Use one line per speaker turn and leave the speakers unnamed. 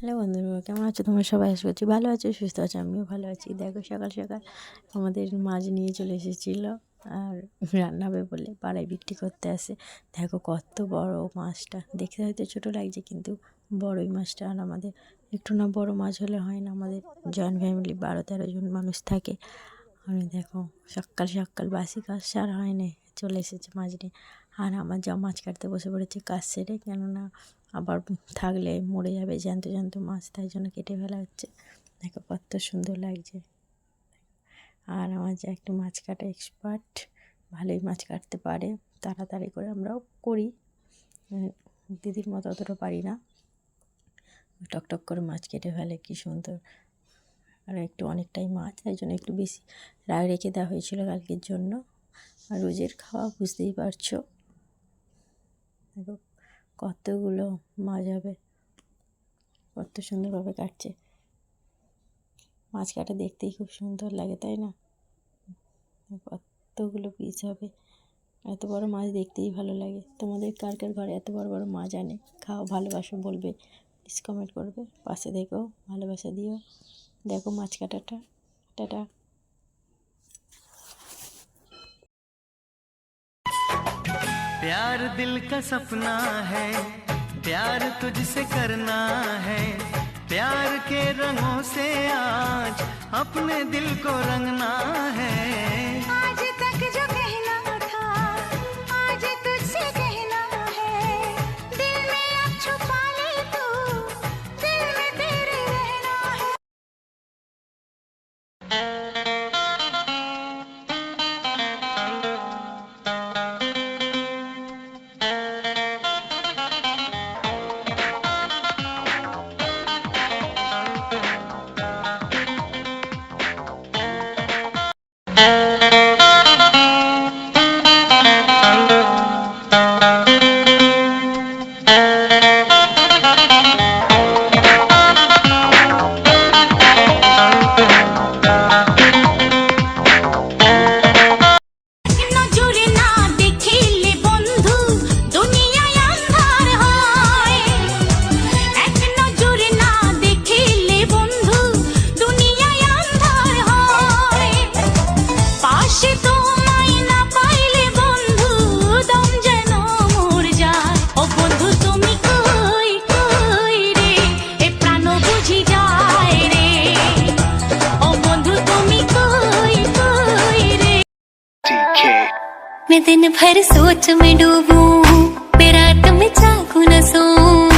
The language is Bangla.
হ্যালো বন্ধুরা কেমন আছো? তোমরা সবাই আশা করছি ভালো আছো, সুস্থ আছো, আমিও ভালো আছি। দেখো সকাল সকাল আমাদের মাছ নিয়ে চলে এসেছিল আর রান্না হবে বলে পাড়ায় বিক্রি করতে আসে। দেখো কত বড় মাছটা, দেখতে হয়তো ছোটো লাগছে কিন্তু বড়ই মাছটা। আর আমাদের একটু না বড় মাছ হলে হয় না, আমাদের জয়েন্ট ফ্যামিলি বারো তেরো জন মানুষ থাকে। আমি দেখো সকাল সকাল বাসি কাজ সার হয় না চলে এসেছে মাছ নিয়ে। আর আমার যা মাছ কাটতে বসে পড়েছে কাজ সেরে, কেননা আবার থাকলে মরে যাবে জ্যান্ত জ্যান্ত মাছ, তাই জন্য কেটে ফেলা হচ্ছে। দেখো কত সুন্দর লাগছে। আর আমার যে একটু মাছ কাটা এক্সপার্ট ভালোই মাছ কাটতে পারে। তাড়াতাড়ি করে আমরাও করি। দিদির মতো অতটা পারি না। টকটক করে মাছ কেটে ফেলে, কি সুন্দর। আর একটু অনেকটাই মাছ, তাই জন্য একটু বেশি রাগ রেখে দেওয়া হয়েছিল কালকের জন্য। আর রোজের খাওয়া, বুঝতেই পারছ। দেখো কতগুলো মাছ হবে কত সুন্দরভাবে কাটছে। মাছ কাটা দেখতেই খুব সুন্দর লাগে, তাই না? কতগুলো পিস হবে। এত বড় মাছ দেখতেই ভালো লাগে। তোমাদের কার কার ঘরে এত বড় বড় মাছ আনে? খাও, ভালোবাসো বলবে। প্লিজ কমেন্ট করবে। পাশে দেখো ভালোবাসা দিও। দেখো মাছ কাটাটা টাটা।
प्यार दिल का सपना है, प्यार तुझसे करना है। प्यार के रंगों से आज अपने दिल को रंगना है।
आज तक जो कहना था, आज तुझसे कहना है। दिल में अब छुपा ले तू, दिल में तेरे रहना है। मैं दिन भर सोच में डूबू मैं रात में जागू न सोऊं।